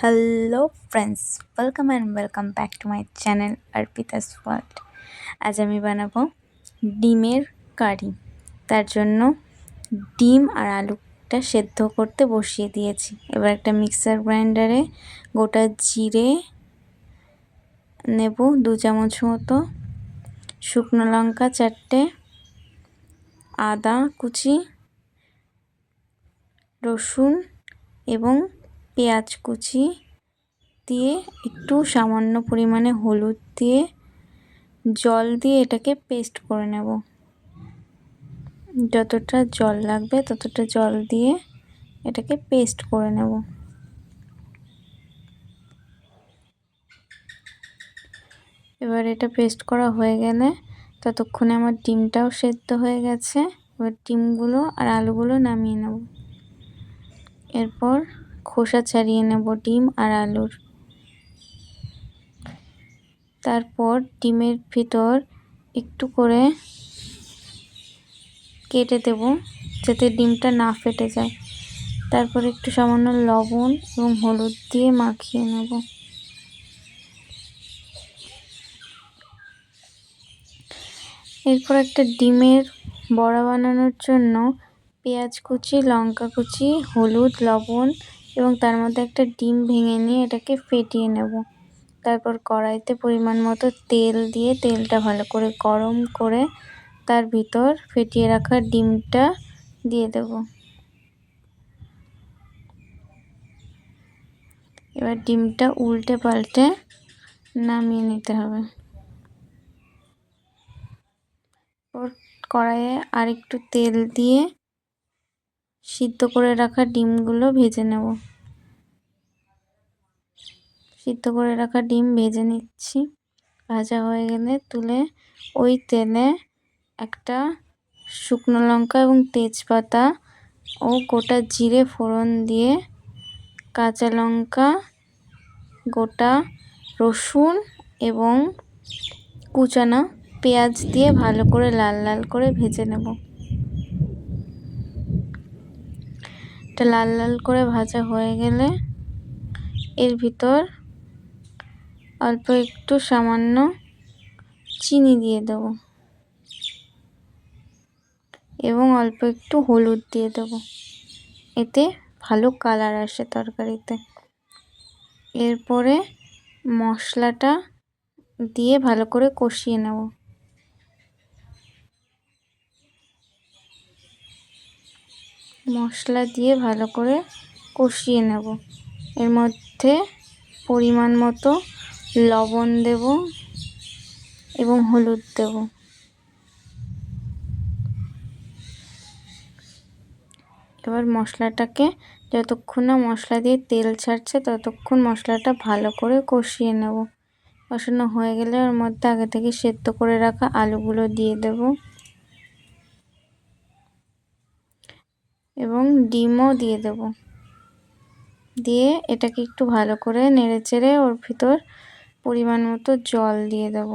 Hello friends welcome and welcome back to my channel Arpita's world আজ আমি বানাবো ডিমের কারি। তার জন্য ডিম আর আলুটা সেদ্ধ করতে বসিয়ে দিয়েছি। এবার একটা মিক্সার গ্রাইন্ডারে গোটা জিরে নেব দু চামচ মতো। শুকনো লঙ্কা চারটে। আদা কুচি। রসুন এবং পেঁয়াজ কুচি দিয়ে একটু সামান্য পরিমাণে হলুদ দিয়ে জল দিয়ে এটাকে পেস্ট করে নেব। যতটা জল লাগবে ততটা জল দিয়ে এটাকে পেস্ট করে নেব। এবার এটা পেস্ট করা হয়ে গেলে ততক্ষণে আমার ডিমটাও সেদ্ধ হয়ে গেছে। এবার ডিমগুলো আর আলুগুলো নামিয়ে নেব। এরপর খোসা ছাড়িয়ে নেব ডিম আর আলুর। তারপর ডিমের ভিতর একটু করে কেটে দেব যাতে ডিমটা না ফেটে যায়। তারপর একটু সামান্য লবণ এবং হলুদ দিয়ে মাখিয়ে নেব। এরপর একটা ডিমের বড়া বানানোর জন্য পেঁয়াজ কুচি, লঙ্কা কুচি, হলুদ, লবণ এবং তার মধ্যে একটা ডিম ভেঙে নিয়ে এটাকে ফেটিয়ে নেব। তারপর কড়াইতে পরিমাণ মতো তেল দিয়ে তেলটা ভালো করে গরম করে তার ভিতর ফেটিয়ে রাখা ডিমটা দিয়ে দেব। এবার ডিমটা উল্টে পাল্টে নামিয়ে নিতে হবে। কড়াইয়ে আরেকটু তেল দিয়ে সিদ্ধ করে রাখা ডিমগুলো ভেজে নেব। সিদ্ধ করে রাখা ডিম ভেজে নিচ্ছি। ভাজা হয়ে গেলে তুলে ওই তেলে একটা শুকনো লঙ্কা এবং তেজপাতা ও গোটা জিরে ফোড়ন দিয়ে কাঁচা লঙ্কা, গোটা রসুন এবং কুচানো পেঁয়াজ দিয়ে ভালো করে লাল লাল করে ভেজে নেব। এটা লাল লাল করে ভাজা হয়ে গেলে এর ভিতর অল্প একটু সামান্য চিনি দিয়ে দেব এবং অল্প একটু হলুদ দিয়ে দেব। এতে ভালো কালার আসে তরকারিতে। এরপরে মশলাটা দিয়ে ভালো করে কষিয়ে নেব। মশলা দিয়ে ভালো করে কষিয়ে নেব। এর মধ্যে পরিমাণ মতো লবণ দেব এবং হলুদ দেব। এবার মশলাটাকে যতক্ষণ না মশলা দিয়ে তেল ছাড়ছে, ততক্ষণ মশলাটা ভালো করে কষিয়ে নেব। কষানো হয়ে গেলে ওর মধ্যে আগে থেকে সেদ্ধ করে রাখা আলুগুলো দিয়ে দেব। এবং ডিমও দিয়ে দেব। দিয়ে এটাকে একটু ভালো করে নেড়ে চেড়ে ওর ভিতর পরিমাণ মতো জল দিয়ে দেব।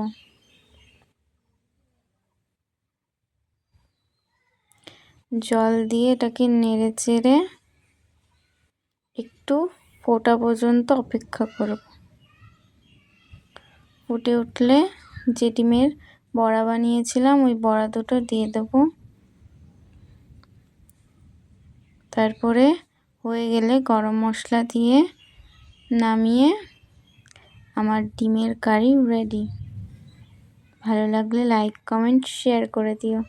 জল দিয়ে এটাকে নেড়ে চেড়ে একটু ফোটা পর্যন্ত অপেক্ষা করব। ফুটে উঠলে যে ডিমের বড়া বানিয়েছিলাম, ওই বড়া দুটো দিয়ে দেবো। তারপরে হয়ে গেলে গরম মশলা দিয়ে নামিয়ে আমার ডিমের কারি রেডি ভালো লাগলে লাইক কমেন্ট শেয়ার করে দিও।